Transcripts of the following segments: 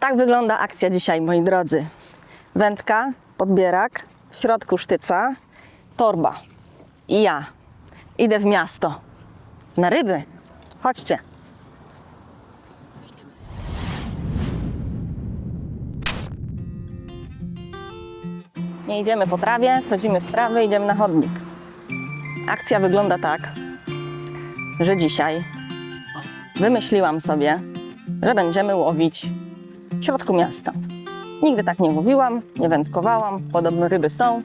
Tak wygląda akcja dzisiaj, moi drodzy. Wędka, podbierak, w środku sztyca, torba i ja. Idę w miasto. Na ryby. Chodźcie. Nie idziemy po trawie, schodzimy z trawy, idziemy na chodnik. Akcja wygląda tak, że dzisiaj wymyśliłam sobie, że będziemy łowić w środku miasta. Nigdy tak nie łowiłam, nie wędkowałam, podobno ryby są,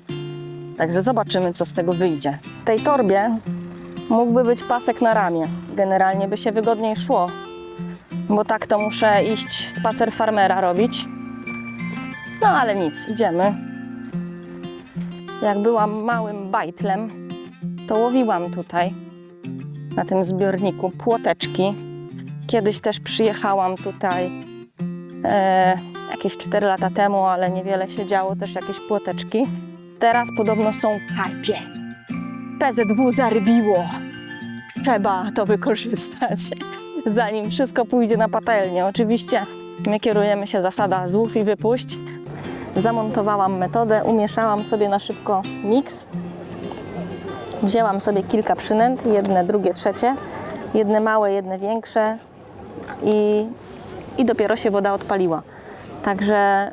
także zobaczymy, co z tego wyjdzie. W tej torbie mógłby być pasek na ramię. Generalnie by się wygodniej szło, bo tak to muszę iść spacer farmera robić. No ale nic, idziemy. Jak byłam małym bajtlem, to łowiłam tutaj, na tym zbiorniku, płoteczki. Kiedyś też przyjechałam tutaj e, jakieś 4 lata temu, ale niewiele się działo, też jakieś płoteczki. Teraz podobno są karpie. PZW zarybiło. Trzeba to wykorzystać, zanim wszystko pójdzie na patelnię. Oczywiście my kierujemy się zasada złów i wypuść. Zamontowałam metodę, umieszałam sobie na szybko miks. Wzięłam sobie kilka przynęt, jedne, drugie, trzecie. Jedne małe, jedne większe i, i dopiero się woda odpaliła. Także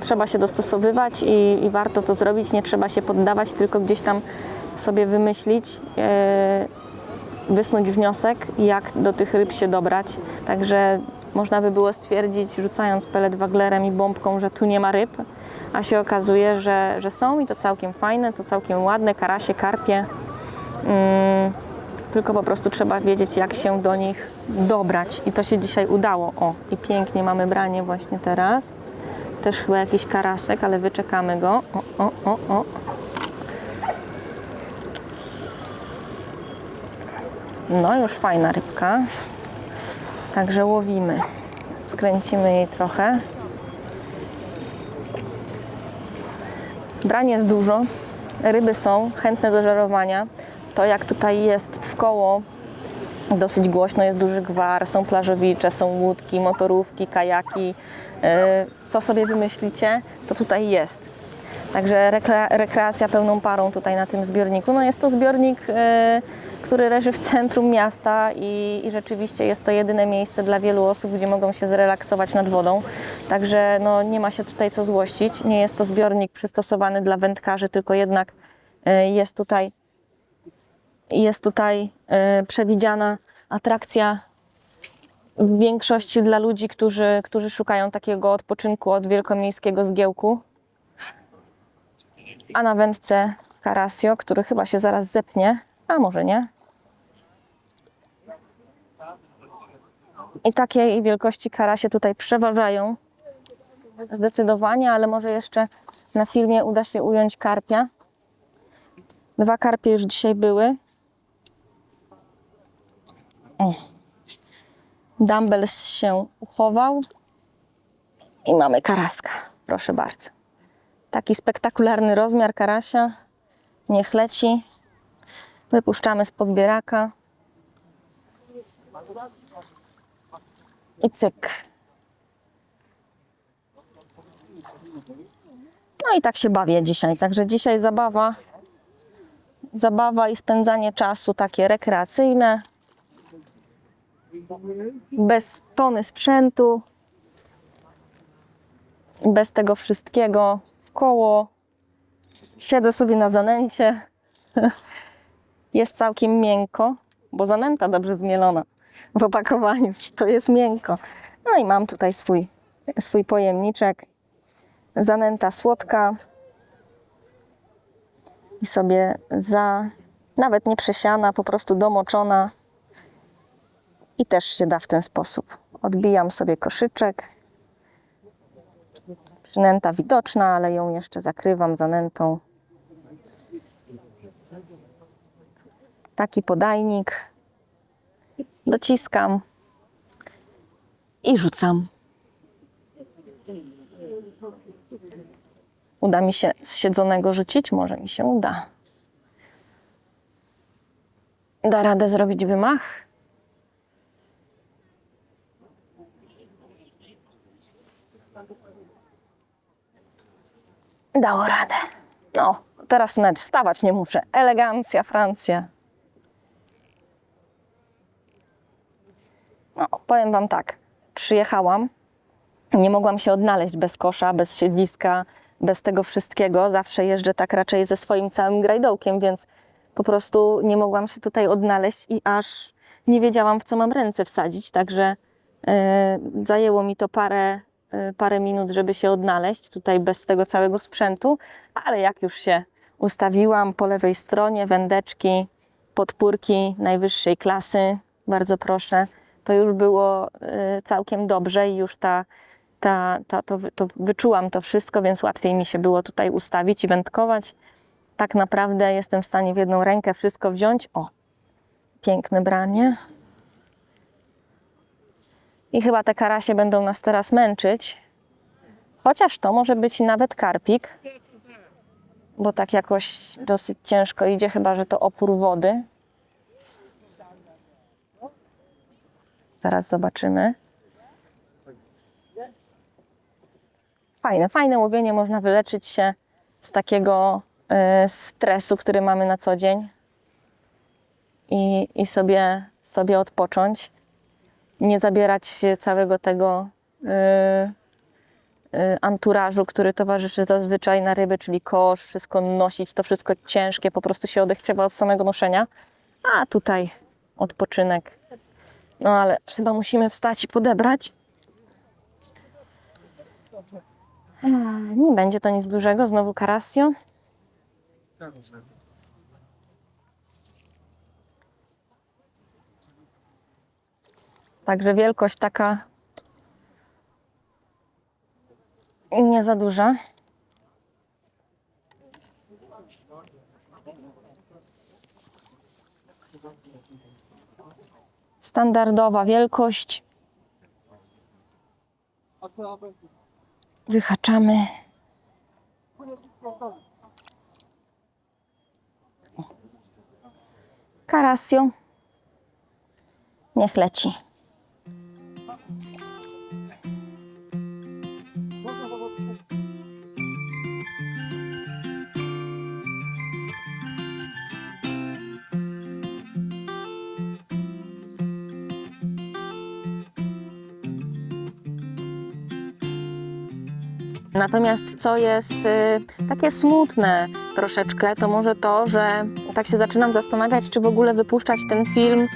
trzeba się dostosowywać i, i warto to zrobić. Nie trzeba się poddawać, tylko gdzieś tam sobie wymyślić, yy, wysnuć wniosek, jak do tych ryb się dobrać. Także można by było stwierdzić, rzucając pelet waglerem i bombką, że tu nie ma ryb, a się okazuje, że, że są i to całkiem fajne, to całkiem ładne, karasie, karpie. Tylko po prostu trzeba wiedzieć, jak się do nich dobrać. I to się dzisiaj udało. O, i pięknie mamy branie właśnie teraz. Też chyba jakiś karasek, ale wyczekamy go. O, o, o, o. No, już fajna rybka. Także łowimy. Skręcimy jej trochę. Brań jest dużo, ryby są chętne do żerowania. To jak tutaj jest w koło dosyć głośno, jest duży gwar, są plażowicze, są łódki, motorówki, kajaki. Yy, Co sobie wymyślicie, to tutaj jest. Także rekre- rekreacja pełną parą tutaj na tym zbiorniku. No jest to zbiornik, yy, który leży w centrum miasta i, i rzeczywiście jest to jedyne miejsce dla wielu osób, gdzie mogą się zrelaksować nad wodą. Także no, nie ma się tutaj co złościć. Nie jest to zbiornik przystosowany dla wędkarzy, tylko jednak yy, jest tutaj, jest tutaj yy, przewidziana atrakcja w większości dla ludzi, którzy, którzy szukają takiego odpoczynku od wielkomiejskiego zgiełku a na wędce Carasio, który chyba się zaraz zepnie, a może nie. I takiej wielkości karasie tutaj przeważają zdecydowanie, ale może jeszcze na filmie uda się ująć karpia. Dwa karpie już dzisiaj były. O. Się uchował i mamy karaska, proszę bardzo. Taki spektakularny rozmiar karasia. Niech leci. Wypuszczamy z podbieraka. I cyk. No i tak się bawię dzisiaj. Także dzisiaj zabawa. Zabawa i spędzanie czasu takie rekreacyjne. Bez tony sprzętu. Bez tego wszystkiego w koło. Siedzę sobie na zanęcie. Jest całkiem miękko, bo zanęta dobrze zmielona w opakowaniu. To jest miękko. No i mam tutaj swój, swój pojemniczek. Zanęta słodka. I sobie za, nawet nie przesiana, po prostu domoczona. I też się da w ten sposób. Odbijam sobie koszyczek. Przynęta widoczna, ale ją jeszcze zakrywam zanętą. Taki podajnik. Dociskam i rzucam. Uda mi się z siedzonego rzucić? Może mi się uda. Da radę zrobić wymach? Dało radę. No, teraz nawet wstawać nie muszę. Elegancja, Francja. No, powiem Wam tak. Przyjechałam, nie mogłam się odnaleźć bez kosza, bez siedliska, bez tego wszystkiego. Zawsze jeżdżę tak raczej ze swoim całym grajdołkiem, więc po prostu nie mogłam się tutaj odnaleźć i aż nie wiedziałam, w co mam ręce wsadzić. Także e, zajęło mi to parę, parę minut, żeby się odnaleźć tutaj bez tego całego sprzętu, ale jak już się ustawiłam po lewej stronie, wędeczki, podpórki najwyższej klasy, bardzo proszę, to już było e, całkiem dobrze i już ta, ta, ta, to, to wyczułam to wszystko, więc łatwiej mi się było tutaj ustawić i wędkować. Tak naprawdę jestem w stanie w jedną rękę wszystko wziąć. O, piękne branie. I chyba te karasie będą nas teraz męczyć. Chociaż to może być nawet karpik, bo tak jakoś dosyć ciężko idzie, chyba że to opór wody. Zaraz zobaczymy. Fajne, fajne łowienie, można wyleczyć się z takiego e, stresu, który mamy na co dzień i, i sobie, sobie odpocząć. Nie zabierać całego tego e, e, anturażu, który towarzyszy zazwyczaj na ryby, czyli kosz, wszystko nosić, to wszystko ciężkie, po prostu się odechciewa od samego noszenia. A tutaj odpoczynek. No ale chyba musimy wstać i podebrać. Nie będzie to nic dużego, znowu Karasio. Także wielkość taka nie za duża. Standardowa wielkość. Wyhaczamy. Karasio. Niech leci. Natomiast co jest y, takie smutne troszeczkę, to może to, że tak się zaczynam zastanawiać, czy w ogóle wypuszczać ten film y,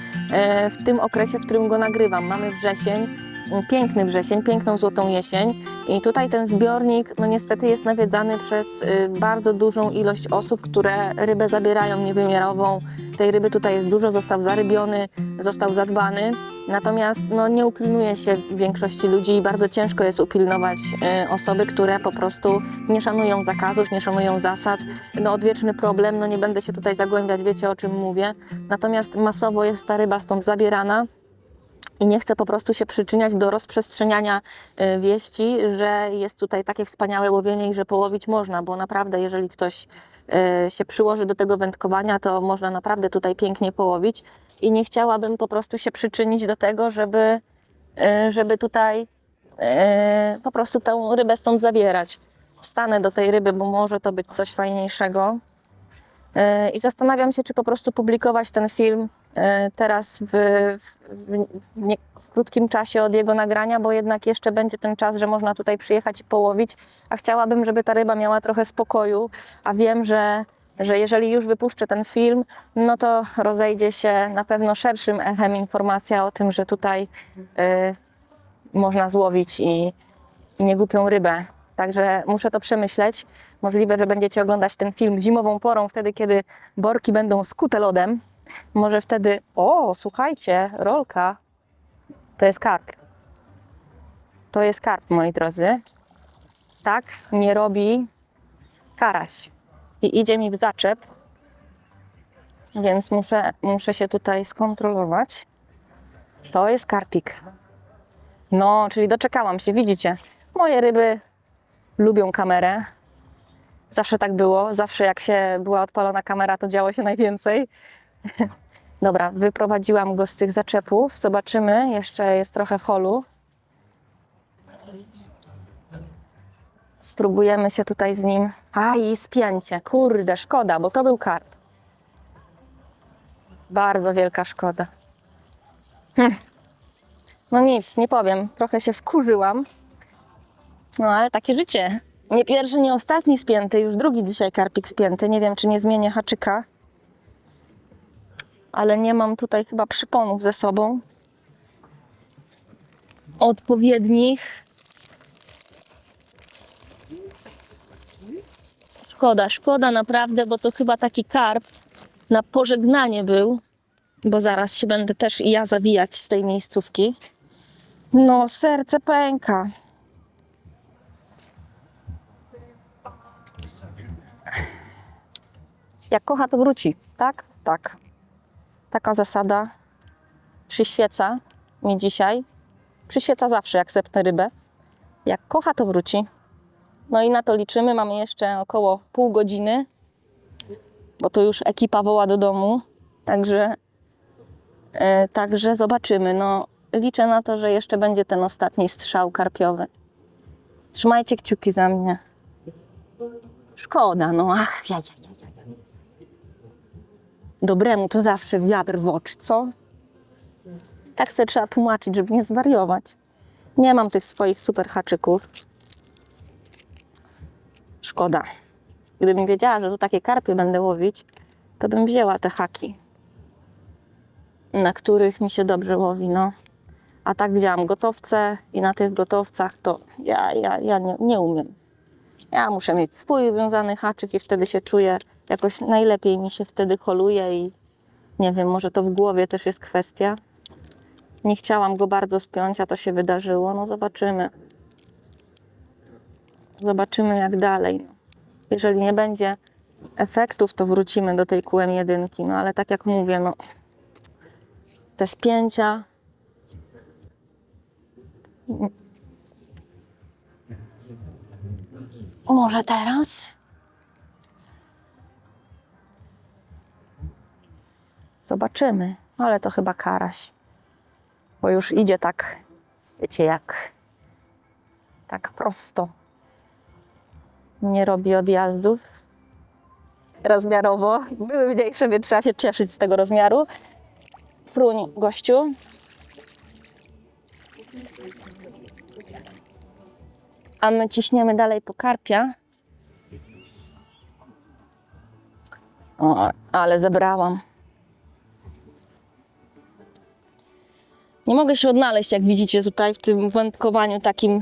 w tym okresie, w którym go nagrywam. Mamy wrzesień, piękny wrzesień, piękną złotą jesień i tutaj ten zbiornik, no niestety jest nawiedzany przez y, bardzo dużą ilość osób, które rybę zabierają niewymiarową. Tej ryby tutaj jest dużo, został zarybiony, został zadbany. Natomiast no, nie upilnuje się większości ludzi i bardzo ciężko jest upilnować y, osoby, które po prostu nie szanują zakazów, nie szanują zasad. No, odwieczny problem, no nie będę się tutaj zagłębiać, wiecie o czym mówię. Natomiast masowo jest ta ryba stąd zabierana i nie chcę po prostu się przyczyniać do rozprzestrzeniania y, wieści, że jest tutaj takie wspaniałe łowienie i że połowić można, bo naprawdę jeżeli ktoś y, się przyłoży do tego wędkowania, to można naprawdę tutaj pięknie połowić i nie chciałabym po prostu się przyczynić do tego, żeby, y, żeby tutaj po prostu tę rybę stąd zabierać. Wstanę do tej ryby, bo może to być coś fajniejszego. I zastanawiam się, czy po prostu publikować ten film teraz w, w, w, nie, w krótkim czasie od jego nagrania, bo jednak jeszcze będzie ten czas, że można tutaj przyjechać i połowić, a chciałabym, żeby ta ryba miała trochę spokoju, a wiem, że, że jeżeli już wypuszczę ten film, no to rozejdzie się na pewno szerszym echem informacja o tym, że tutaj e, można złowić i, i niegłupią rybę. Także muszę to przemyśleć. Możliwe, że będziecie oglądać ten film zimową porą, wtedy kiedy borki będą skute lodem. Może wtedy, o, słuchajcie, rolka, to jest karp. To jest karp, moi drodzy. Tak nie robi karaś. I idzie mi w zaczep, więc muszę, muszę się tutaj skontrolować. To jest karpik. No, czyli doczekałam się, widzicie. Moje ryby lubią kamerę. Zawsze tak było. Zawsze jak się była odpalona kamera, to działo się najwięcej. Dobra, wyprowadziłam go z tych zaczepów. Zobaczymy. Jeszcze jest trochę holu. Spróbujemy się tutaj z nim. A i spięcie. Kurde, szkoda, bo to był karp. Bardzo wielka szkoda. Hm. No nic, nie powiem. Trochę się wkurzyłam. No ale takie życie. Nie pierwszy, nie ostatni spięty, już drugi dzisiaj karpik spięty. Nie wiem, czy nie zmienię haczyka. Ale nie mam tutaj chyba przyponów ze sobą. Odpowiednich. Szkoda, szkoda naprawdę, bo to chyba taki karp na pożegnanie był, bo zaraz się będę też i ja zawijać z tej miejscówki. No, serce pęka. Jak kocha, to wróci. Tak? Tak. Taka zasada przyświeca mi dzisiaj. Przyświeca zawsze, jak sepnę rybę. Jak kocha, to wróci. No i na to liczymy. Mamy jeszcze około pół godziny, bo to już ekipa woła do domu. Także, e, także zobaczymy. No, liczę na to, że jeszcze będzie ten ostatni strzał karpiowy. Trzymajcie kciuki za mnie. Szkoda, no ach, ja, ja, ja. Dobremu to zawsze wiatr w oczy, co? Tak sobie trzeba tłumaczyć, żeby nie zwariować. Nie mam tych swoich super haczyków. Szkoda. Gdybym wiedziała, że tu takie karpie będę łowić, to bym wzięła te haki, na których mi się dobrze łowi, no. A tak wzięłam gotowce i na tych gotowcach to ja, ja, ja nie, nie umiem. Ja muszę mieć swój wiązany haczyk i wtedy się czuję, jakoś najlepiej mi się wtedy holuje i nie wiem, może to w głowie też jest kwestia. Nie chciałam go bardzo spiąć, a to się wydarzyło. No zobaczymy. Zobaczymy jak dalej. Jeżeli nie będzie efektów, to wrócimy do tej QM1. No ale tak jak mówię, no te spięcia. Może teraz? Zobaczymy, ale to chyba karaś. Bo już idzie tak, wiecie jak, tak prosto. Nie robi odjazdów. Rozmiarowo. Były mniejsze, więc trzeba się cieszyć z tego rozmiaru. Fruń, gościu. A my ciśniemy dalej po karpia. O, ale zebrałam. Nie mogę się odnaleźć, jak widzicie tutaj w tym wędkowaniu takim.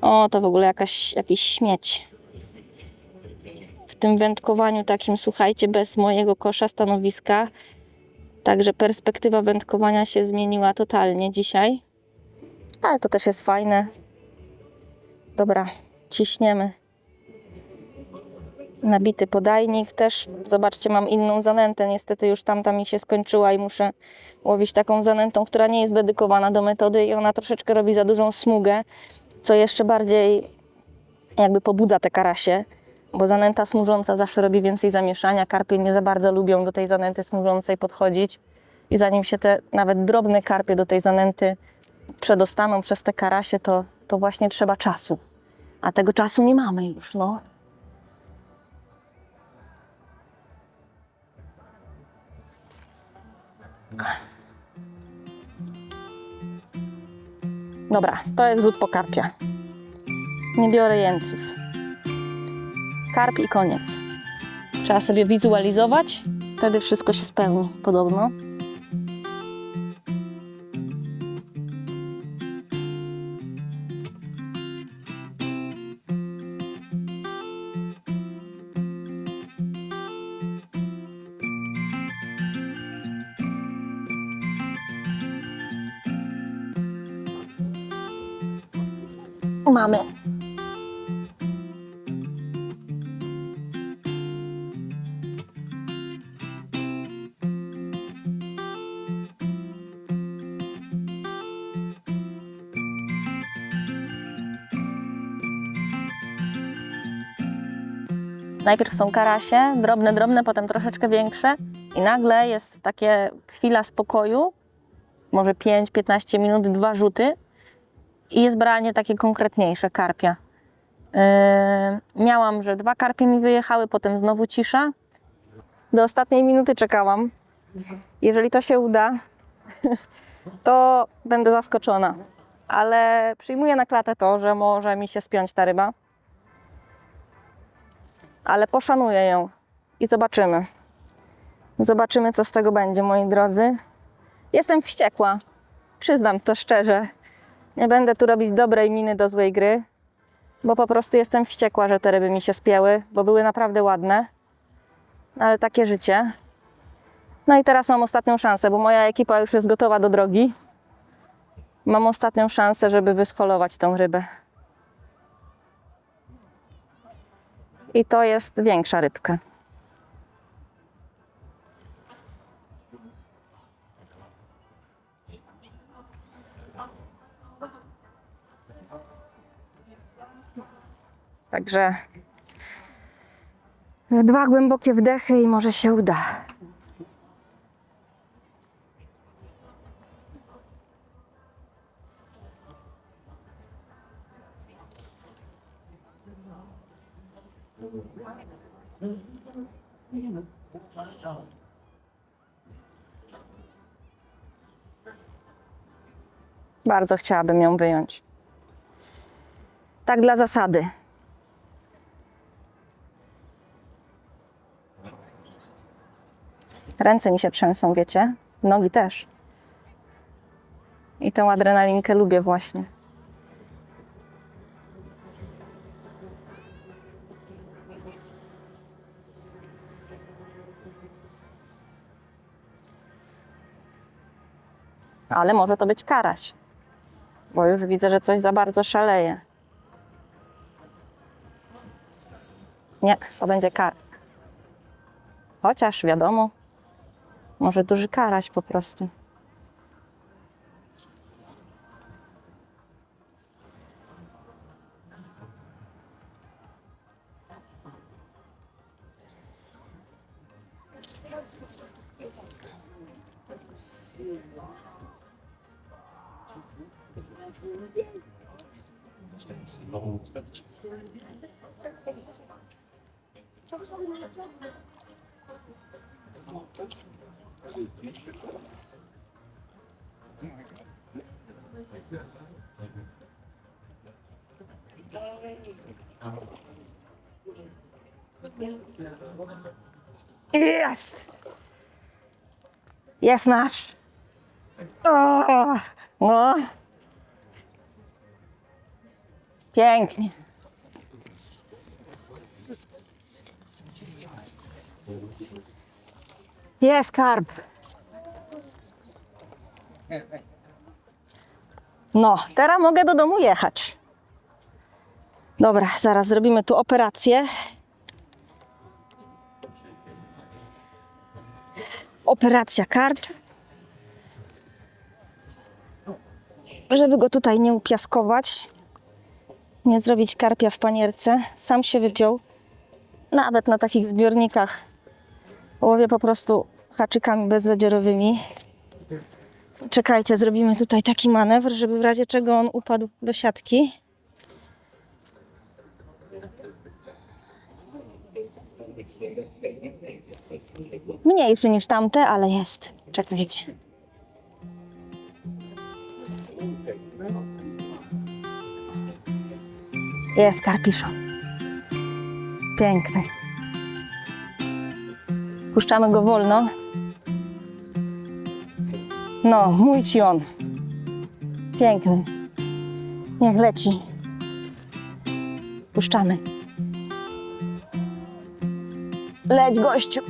O, to w ogóle jakaś, jakiś śmieć. W tym wędkowaniu takim, słuchajcie, bez mojego kosza stanowiska. Także perspektywa wędkowania się zmieniła totalnie dzisiaj. Ale to też jest fajne. Dobra, ciśniemy. Nabity podajnik też. Zobaczcie, mam inną zanętę. Niestety już tamta mi się skończyła i muszę łowić taką zanętą, która nie jest dedykowana do metody i ona troszeczkę robi za dużą smugę, co jeszcze bardziej jakby pobudza te karasie, bo zanęta smużąca zawsze robi więcej zamieszania. Karpie nie za bardzo lubią do tej zanęty smużącej podchodzić i zanim się te nawet drobne karpie do tej zanęty przedostaną przez te karasie, to, to właśnie trzeba czasu. A tego czasu nie mamy już, no. Dobra, to jest rzut po karpia. Nie biorę jeńców. Karp i koniec. Trzeba sobie wizualizować, wtedy wszystko się spełni, podobno. Mamy. Najpierw są karasie, drobne, drobne, potem troszeczkę większe i nagle jest takie chwila spokoju, może 5-15 minut, dwa rzuty i jest branie takie konkretniejsze karpia. Yy, miałam, że dwa karpie mi wyjechały, potem znowu cisza. Do ostatniej minuty czekałam. Jeżeli to się uda, to będę zaskoczona. Ale przyjmuję na klatę to, że może mi się spiąć ta ryba. Ale poszanuję ją i zobaczymy. Zobaczymy, co z tego będzie, moi drodzy. Jestem wściekła. Przyznam to szczerze. Nie będę tu robić dobrej miny do złej gry, bo po prostu jestem wściekła, że te ryby mi się spięły, bo były naprawdę ładne. Ale takie życie. No i teraz mam ostatnią szansę, bo moja ekipa już jest gotowa do drogi. Mam ostatnią szansę, żeby wyscholować tą rybę. I to jest większa rybka. Także dwa głębokie wdechy i może się uda. Bardzo chciałabym ją wyjąć. Tak dla zasady. Ręce mi się trzęsą, wiecie? Nogi też. I tę adrenalinkę lubię właśnie. Ale może to być karaś. Bo już widzę, że coś za bardzo szaleje. Nie, to będzie kar. Chociaż wiadomo, może duży karaś po prostu. Jest! Jest nasz! O, no. Pięknie. Jest karp. No, teraz mogę do domu jechać. Dobra, zaraz zrobimy tu operację. Operacja karp. Żeby go tutaj nie upiaskować, nie zrobić karpia w panierce, sam się wypiął. Nawet na takich zbiornikach łowię po prostu haczykami bezzadziorowymi. Czekajcie, zrobimy tutaj taki manewr, żeby w razie czego on upadł do siatki. Mniejszy niż tamte, ale jest. Czekajcie. Jest karpiszon. Piękny. Puszczamy go wolno. No, mój ci on. Piękny. Niech leci. Puszczamy. Leć, gościu.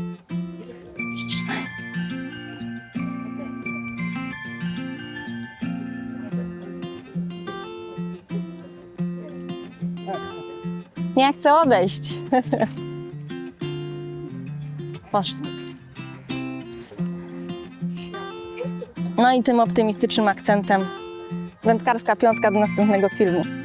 Nie chcę odejść. No i tym optymistycznym akcentem wędkarska piątka do następnego filmu.